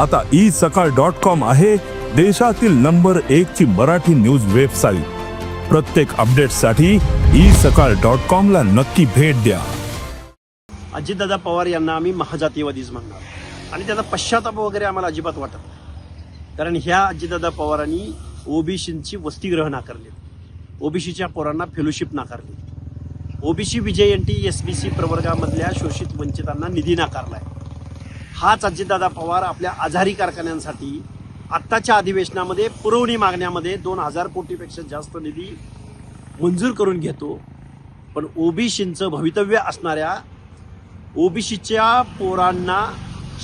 आता ई सकाळ dot com आहे देशातील नंबर एक ची मराठी न्यूज वेबसाईट. प्रत्येक अपडेटसाठी ई सकाळ डॉट कॉम ला नक्की भेट द्या. अजितदादा पवार यांना आम्ही महाजातीवादीच म्हणणार. आणि त्याचा पश्चाताप वगैरे आम्हाला अजिबात वाटत कारण ह्या अजितदादा पवारांनी ओबीसींची वसतिगृह नाकारली. ओबीसीच्या पोरांना फेलोशिप नाकारली. OBC VJ N T S B C प्रवर्गामधल्या शोषित वंचितांना निधी नाकारलाय. हाच अजितदादा पवार आपल्या आजारी कारखान्यांसाठी आत्ताच्या अधिवेशनामध्ये पुरवणी मागण्यामध्ये दोन हजार कोटीपेक्षा जास्त निधी मंजूर करून घेतो. पण ओबीसींचं भवितव्य असणाऱ्या ओबीसीच्या पोरांना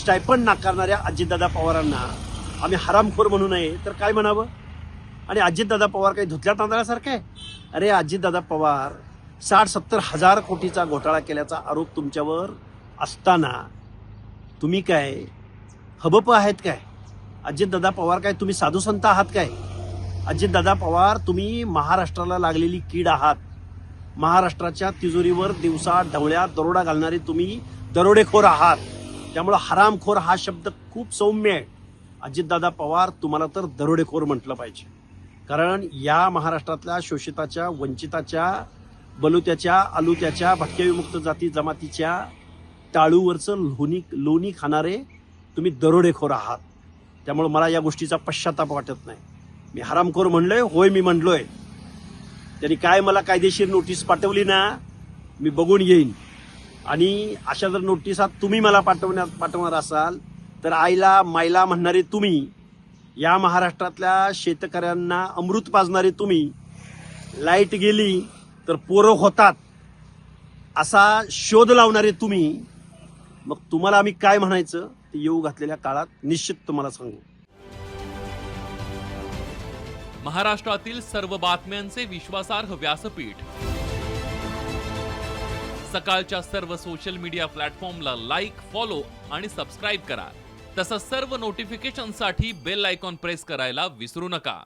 स्टायपंड नाकारणाऱ्या अजितदादा पवारांना आम्ही हरामखोर म्हणू नये. तर काय म्हणावं? आणि अजितदादा पवार काही धुतल्या तांदळासारखं आहे? अरे अजितदादा पवार साठ सत्तर हजार कोटीचा घोटाळा केल्याचा आरोप तुमच्यावर असताना तुम्ही काय? हबप आहेत काय? अजितदादा पवार काय? तुम्ही साधू संत आहात काय? अजितदादा पवार तुम्ही महाराष्ट्राला लागलेली कीड आहात. महाराष्ट्राच्या तिजोरीवर दिवसा ढवळ्या दरोडा घालणारे तुम्ही दरोडेखोर आहात. त्यामुळं हरामखोर हा शब्द खूप सौम्य आहे. अजितदादा पवार तुम्हाला तर दरोडेखोर म्हटलं पाहिजे. कारण या महाराष्ट्रातल्या शोषिताच्या वंचिताच्या बलुत्याच्या आलुत्याच्या भटक्या विमुक्त जाती जमातीच्या टाळूवरचं लोणी लोणी खाणारे तुम्ही दरोडेखोर आहात. त्यामुळे मला या गोष्टीचा पश्चाताप वाटत नाही. मी हरामखोर म्हणलोय होय मी म्हणलोय. त्यांनी काय मला कायदेशीर नोटीस पाठवली ना मी बघून येईन आणि अशा जर नोटिसा तुम्ही मला पाठवण्यात पाठवणार असाल तर आईला मायला म्हणणारे तुम्ही या महाराष्ट्रातल्या शेतकऱ्यांना अमृत पाजणारे तुम्ही लाइट गेली तर पोरं होतात. असा शोध लावणारे तुम्ही मग तुम्हाला आम्ही काय म्हणायचं ते येऊ घातलेल्या काळात निश्चित तुम्हाला सांगू. महाराष्ट्रातील सर्व बातम्यांचे विश्वासार्ह व्यासपीठ. सकाळच्या सर्व सोशल मीडिया प्लॅटफॉर्मला लाईक फॉलो आणि सबस्क्राईब करा. तसंच सर्व नोटिफिकेशनसाठी बेल आयकॉन प्रेस करायला विसरू नका.